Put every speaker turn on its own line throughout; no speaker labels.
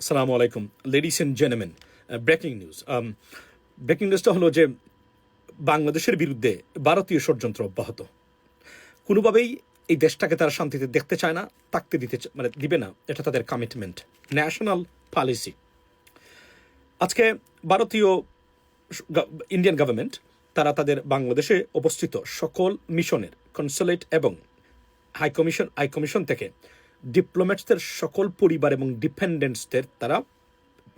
আসসালামু আলাইকুম ladies and gentleman breaking news breaking নিউজটা হলো যে বাংলাদেশের বিরুদ্ধে ভারতীয় ষড়যন্ত্র অব্যাহত। কোনোভাবেই এই দেশটাকে তারা শান্তিতে দেখতে চায় না, তাকতে দিতে মানে দিবে না। এটা তাদের কমিটমেন্ট ন্যাশনাল পলিসি আজকে ভারতীয় ইন্ডিয়ান গভর্নমেন্ট তারা তাদের বাংলাদেশে অবস্থিত সকল মিশনের কনসুলেট এবং হাই কমিশন হাই কমিশন থেকে ডিপ্লোম্যাটসদের সকল পরিবার এবং ডিপেন্ডেন্টসদের তারা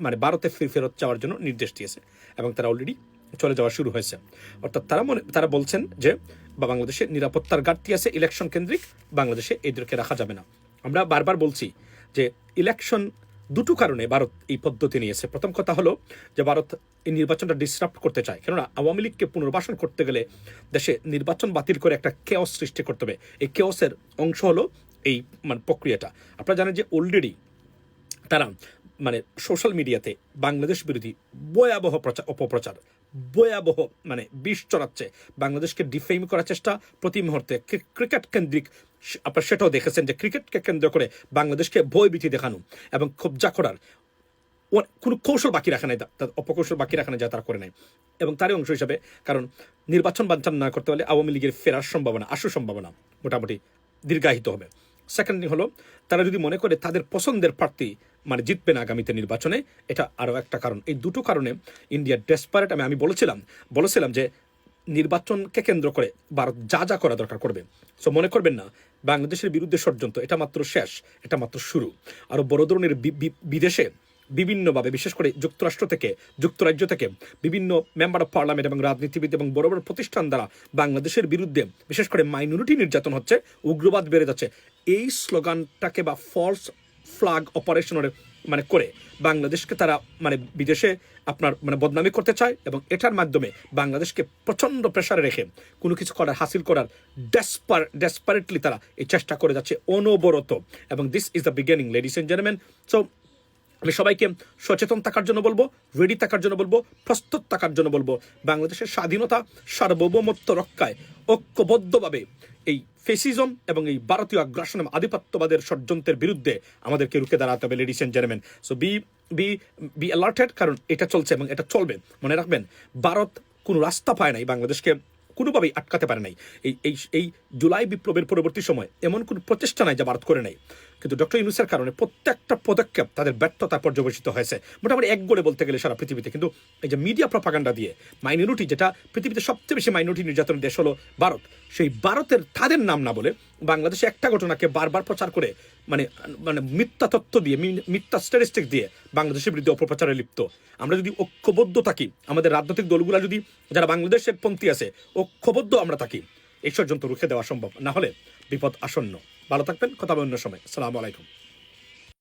মানে ভারতে ফিরে ফেরত যাওয়ার জন্য নির্দেশ দিয়েছে এবং তারা অলরেডি চলে যাওয়া শুরু হয়েছে। অর্থাৎ তারা মনে, তারা বলছেন যে, বা বাংলাদেশে নিরাপত্তার ঘাটতি আছে ইলেকশন কেন্দ্রিক, বাংলাদেশে এদেরকে রাখা যাবে না। আমরা বারবার বলছি যে ইলেকশন দুটো কারণে ভারত এই পদ্ধতি নিয়েছে। প্রথম কথা হলো যে, ভারত এই নির্বাচনটা ডিসরাপ্ট করতে চায়। কেননা, আওয়ামী লীগকে পুনর্বাসন করতে গেলে দেশে নির্বাচন বাতিল করে একটা কেওস সৃষ্টি করতে হবে। এই কেওসের অংশ হলো এই মানে প্রক্রিয়াটা। আপনারা জানেন যে অলরেডি তারা মানে সোশ্যাল মিডিয়াতে বাংলাদেশ বিরোধী ভয়াবহ প্রচার অপপ্রচার, ভয়াবহ মানে বিষ চড়াচ্ছে। বাংলাদেশকে ডিফেম করার চেষ্টা প্রতি মুহূর্তে ক্রিকেট কেন্দ্রিক আপনারা সেটাও দেখেছেন যে ক্রিকেটকে কেন্দ্র করে বাংলাদেশকে ভয়ভীতি দেখানো এবং কবজা করার কোনো কৌশল বাকি রাখা নাই তা- তা- অপকৌশল বাকি রাখা নাই যা তারা করে নাই। এবং তারই অংশ হিসাবে, কারণ নির্বাচন বাঞ্চান না করতে পারলে আওয়ামী লীগের ফেরার সম্ভাবনা আশু সম্ভাবনা মোটামুটি দীর্ঘায়িত হবে। সেকেন্ড হলো, তারা যদি মনে করে তাদের পছন্দের প্রার্থী মানে জিতবে না আগামীতে নির্বাচনে, এটা আরও একটা কারণ। এই দুটো কারণে ইন্ডিয়া ডেসপারেট আমি আমি বলেছিলাম বলেছিলাম যে নির্বাচনকে কেন্দ্র করে ভারত যা যা করা দরকার করবে। সো মনে করবেন না, বাংলাদেশের বিরুদ্ধে ষড়যন্ত্র, এটা মাত্র শেষ, এটা মাত্র শুরু। আরও বড় ধরনের বিদেশে বিভিন্নভাবে, বিশেষ করে যুক্তরাষ্ট্র থেকে, যুক্তরাজ্য থেকে বিভিন্ন মেম্বার অফ পার্লামেন্ট এবং রাজনীতিবিদ এবং বড় বড় প্রতিষ্ঠান দ্বারা বাংলাদেশের বিরুদ্ধে, বিশেষ করে মাইনরিটি নির্যাতন হচ্ছে, উগ্রবাদ বেড়ে যাচ্ছে। এই স্লোগানটাকে বা ফলস ফ্লাগ অপারেশনের মানে করে বাংলাদেশকে তারা মানে বিদেশে আপনার মানে বদনামি করতে চায় এবং এটার মাধ্যমে বাংলাদেশকে প্রচণ্ড প্রেশারে রেখে কোনো কিছু করার, হাসিল করার ডেসপার ডেসপারেটলি তারা এই চেষ্টা করে যাচ্ছে অনবরত। এবং this is the beginning ladies and gentleman so আমি সবাইকে সচেতন থাকার জন্য বলব রেডি থাকার জন্য বলব, প্রস্তুত থাকার জন্য বলব, বাংলাদেশের স্বাধীনতা সার্বভৌমত্ব রক্ষায় ঐক্যবদ্ধভাবে এই ফেসিজম এবং এই ভারতীয় আগ্রাসন এবং আধিপত্যবাদের ষড়যন্ত্রের বিরুদ্ধে আমাদেরকে রুখে দাঁড়াতে হবে ladies and gentleman so be be be alerted কারণ এটা চলছে এবং এটা চলবে। মনে রাখবেন, ভারত কোনো রাস্তা পায় নাই, বাংলাদেশকে কোনোভাবেই আটকাতে পারে নাই। এই এই এই জুলাই বিপ্লবের পরবর্তী সময় এমন কোনো প্রচেষ্টা নাই যা ভারত করে নাই। কিন্তু ডক্টর ইউনুসের কারণে প্রত্যেকটা পদক্ষেপ তাদের ব্যর্থতা পর্যবেসিত হয়েছে। মোটামুটি এক গড়ে বলতে গেলে সারা পৃথিবীতে। কিন্তু এই যে মিডিয়া প্রপাগান্ডা দিয়ে, মাইনরিটি যেটা পৃথিবীতে সবচেয়ে বেশি মাইনরিটি নির্যাতনের দেশ হলো ভারত, সেই ভারতের তাদের নাম না বলে বাংলাদেশে একটা ঘটনাকে বারবার প্রচার করে মানে মানে মিথ্যা তথ্য দিয়ে মিথ্যা স্ট্যাটিস্টিক দিয়ে বাংলাদেশের বিরুদ্ধে অপপ্রচারে লিপ্ত। আমরা যদি ঐক্যবদ্ধ থাকি, আমাদের রাজনৈতিক দলগুলো যদি, যারা বাংলাদেশের পন্থী আছে, ঐক্যবদ্ধ আমরা থাকি। এই যন্ত্র রুখে দেওয়া সম্ভব। না হলে বিপদ আসন্ন। ভালো থাকবেন। কথা হবে অন্য সময়। সালাম আলাইকুম।